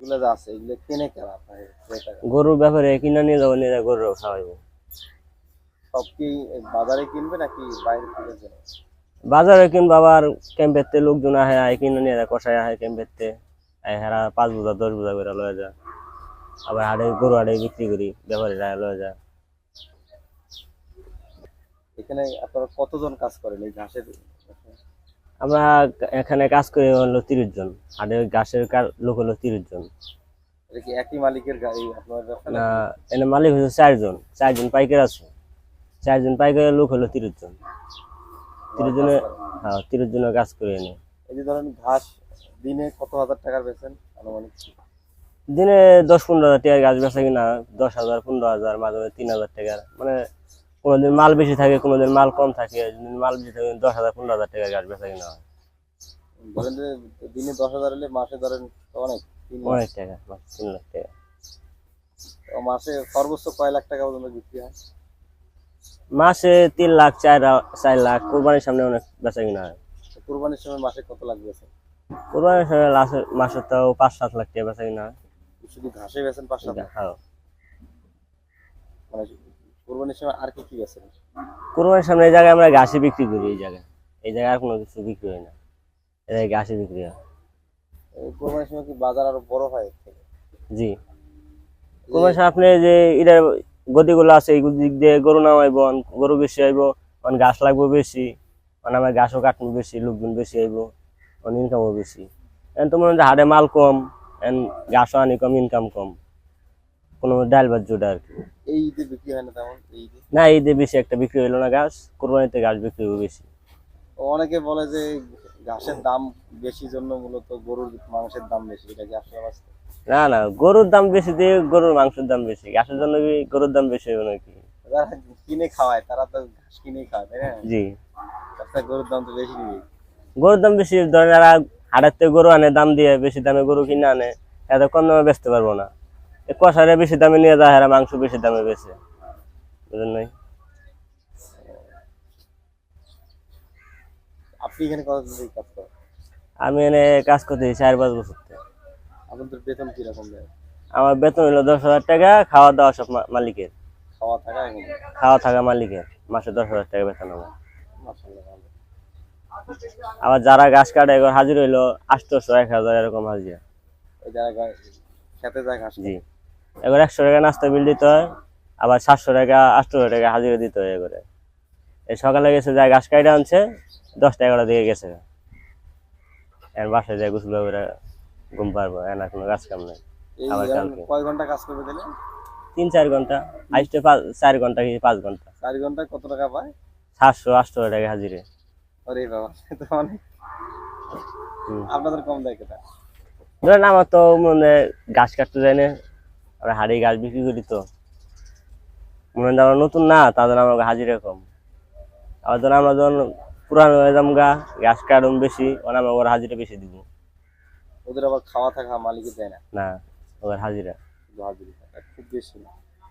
এগুলো যা আছে এগুলো কিনে কেনা আপনার গরুর ব্যাপারে কিনে নিয়ে যাব নিয়ে গরু সব কি বাজারে কিনবে নাকি বাইরে থেকে বাজারে কিনবো আবার লোকজন আহে আয় কিনে নিয়ে যায় কষাই আহে ক্যাম্পেরতে। আয় হারা পাঁচ বোঝা দশ বোঝা করে লয়ে যায় আবার হাড়ে গরু হাড়ে বিক্রি করি ব্যাপারীরা লয়ে যায় এখানে আপনারা কতজন কাজ করেন এই ঘাসের? আমরা এখানে কাজ করি হলো তিরিশ জন আর ওই কার- লোক হলো তিরিশ জন। একই মালিকের গা- এই আপনার ব্যবসা না এনে মালিক হচ্ছে চারজন চারজন পাইকার আছে। চারজন পাইকারের লোক হলো তিরিশ জন। তিরিশ জনের হ্যাঁ তিরিশ জনের কাজ করে এনে। এই যে ধরেন ঘাস দিনে কত হাজার টাকার বেছেন আনুমানিক? দিনে দশ পনেরো হাজার টাকার গাছ বেচা কিনা দশ হাজার পনেরো হাজার মাঝে মাঝে তিন হাজার টাকার। মানে কোনোদিন মাল বেশি থাকে কোনোদিন মাল কম থাকে মাল বেশি থাকে দশ হাজার পনেরো হাজার টাকা গাছ বেচা কিনা হয়। যে দিনে দশ হাজার হলে মাসে ধরেন অনেক টাকা মাত্র তিন লাখ টাকা। মাসে সর্বোচ্চ কয় লাখ টাকা পর্যন্ত বিক্রি হয়? মাসে তিন লাখ চার চার লাখ কোরবানির সামনে অনেক বেচা কিনা হয়। কুরবানির সময় মাসে কত লাখ বেছেন কোরবানির লাস্টের মাসে তাও পাঁচ সাত লাখ টাকা বেচা কিনা হয়। শুধু ঘাসে বেছেন পাঁচ সাত লাখ? হ্যাঁ। মানে কুরবানির সময় আর কি কি বেছেন কোরবানির সামনে এই জায়গায় আমরা ঘাসে বিক্রি করি এই জায়গায়। এই জায়গায় আর কোনো কিছু বিক্রি হয় না। এই জায়গায় ঘাসে বিক্রি হয়। কুরবানির সময় কি বাজার আরও বড় হয় জি। কোরবানির সময় আপনি যে এটার গদিগুলো আছে এই দিক দিয়ে গরু নামাইব গরু বেশি আইব অন ঘাস লাগবে বেশি মানে আমার ঘাসও কাটবো বেশি লোকজন বেশি আইব অন ইনকামও বেশি। এখন তো মনে হয় হাড়ে মাল কম এন ঘাসও আনি কম ইনকাম কম। কোনো ডাল বাদ জোটা আর কি। এই ঈদে বিক্রি হয় না তেমন? ঈদে? বেশি একটা বিক্রি হইল না ঘাস কোরবানিতে ঘাস বিক্রি হবে বেশি। অনেকে বলে যে ঘাসের দাম বেশি জন্য মূলত গরুর মাংসের দাম বেশি এটা কি আসলে বাস্তব? না না গরুর দাম বেশি দিয়ে গরুর মাংসের দাম বেশি ঘাসের জন্য কি গরুর দাম বেশি হবে নাকি? যারা কিনে খাওয়ায় তারা তো ঘাস কিনে খাওয়ায় তাই না? জি। তাছাড়া গরুর দাম তো বেশি নিবে গরুর দাম বেশি ধরেন যারা হাটের থেকে গরু আনে দাম দিয়ে বেশি দামে গরু কিনে আনে এত কম দামে বেচতে পারব না। কষারে বেশি দামে নিয়ে যায় এরা মাংস বেশি দামে বেচে। বুঝলেন নাই আপনি এখানে কত দিন কাজ করেন? আমি এনে কাজ করতেছি চার পাঁচ বছর থেকে। আপনাদের বেতন কীরকম দেয় আমার বেতন হলো দশ হাজার টাকা খাওয়া দাওয়া সব মালিকের। খাওয়া থাকা খাওয়া থাকা মালিকের মাসে দশ হাজার টাকা বেতন আমার আবার যারা গাছ কাটে এবার হাজির হইল আটশোশো এক হাজার এরকম হাজিরা। যারা খেতে যায় ঘাস জি। এবার একশো টাকা নাস্তা বিল দিতে হয় আবার সাতশো টাকা আটশো টাকা হাজিরা দিতে হয় এবারে। এই সকালে গেছে যায় ঘাস কাইটা আনছে দশটা এগারো দিকে গেছে। এর বাসায় যায় গুছলো করে ঘুম পারব এনা কোনো কাজ কাম নেই। আবার কালকে। কয় ঘণ্টা কাজ করবে দিলে তিন চার ঘণ্টা আইসতে পাঁচ চার ঘণ্টা কি পাঁচ ঘণ্টা? চার ঘন্টায় কত টাকা পায়? সাতশো আটশো টাকা হাজিরে। আরে বাবা তো অনেক আপনাদের কম দেয় কেটা? ধরেন আমার তো মানে গাছ কাটতে যায় না। আমরা হাড়ি গাছ বিক্রি করি তো। মনে হয় আমরা নতুন না তাদের আমরা হাজিরা কম আবার ধরো আমরা যখন পুরানো হয়ে যাম গা গাছ কাটুন বেশি ওরা আমরা ওর হাজিরা বেশি দিব। ওদের আবার খাওয়া থাকা মালিক দেয় না। না ওদের হাজিরা। হাজিরা খুব বেশি না।